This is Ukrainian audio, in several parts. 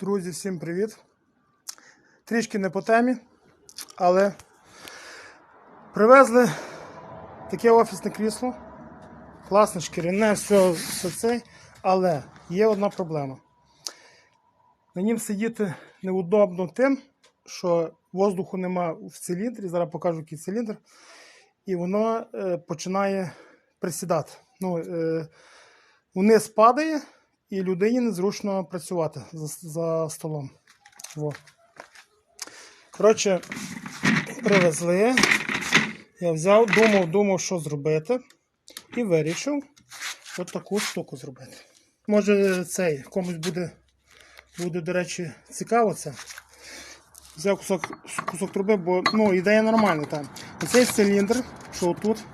Друзі, всім привіт. Трішки не по темі, але привезли таке офісне крісло. Класне шкіряне, все, все це. Але є одна проблема. На нім сидіти неудобно тим, що воздуху нема в циліндрі. Зараз покажу який циліндр. І воно е, починає присідати. Ну, е, вниз падає, і людині незручно працювати за, за столом. Во. Коротше, привезли. Я взяв, думав, думав, що зробити. І вирішив от таку штуку зробити. Може, цей комусь буде, буде, до речі, цікаво це. Взяв кусок, кусок труби, бо ну, ідея нормальна там. Оцей циліндр, що отут,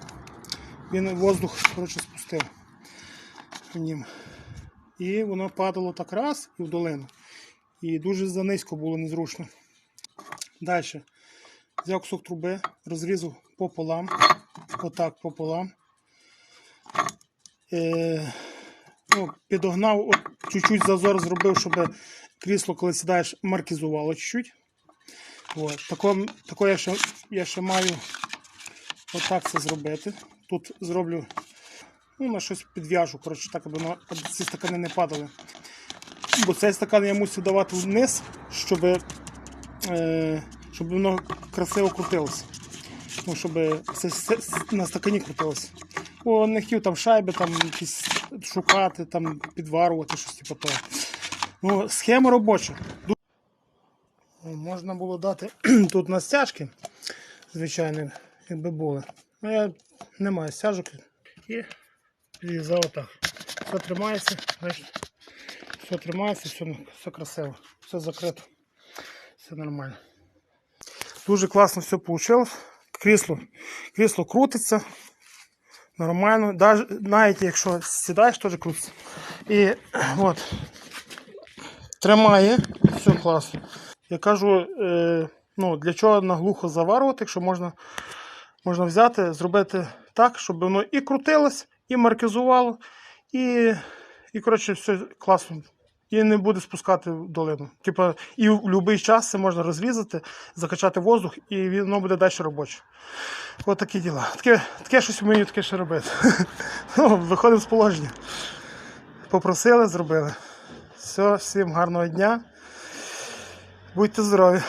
він воздух коротше, спустив в нім. І воно падало так раз і в долину. І дуже занизько було незручно. Далі. Взяв кусок труби, розрізав пополам. Отак пополам. Е, ну, підогнав, чуть-чуть зазор зробив, щоб крісло, коли сідаєш, маркізувало чуть-чуть. Тако, тако я, ще, я ще маю отак це зробити. Тут зроблю ну, на щось підв'яжу, коротше, так, аби, аби ці стакани не падали. Бо цей стакан я мусив давати вниз, щоб, е, щоб воно красиво крутилося. Ну, щоб це на стакані крутилося. Бо не хотів там шайби там якісь шукати, там підварувати, щось типу того. Ну, схема робоча. Можна було дати тут на стяжки, звичайно, якби були. Ну, я не маю стяжок і підрізав отак. Все тримається? Все тримається, все, все красиво, все закрито, все нормально. Дуже класно все вийшло. Крісло, крісло крутиться. Нормально. Навіть якщо сідаєш, теж крутиться. І от, тримає, все класно. Я кажу, е, ну, для чого наглухо заварювати, якщо можна, можна взяти, зробити так, щоб воно і крутилось, і маркізувало, і, і коротше, все класно. І не буде спускати в долину. Типа, і в будь-який час це можна розрізати, закачати воздух, і воно буде далі робоче. От такі діла. Таке, таке щось вмію таке ще робити. ну, виходимо з положення. Попросили, зробили. Все, всім гарного дня. Будьте здорові.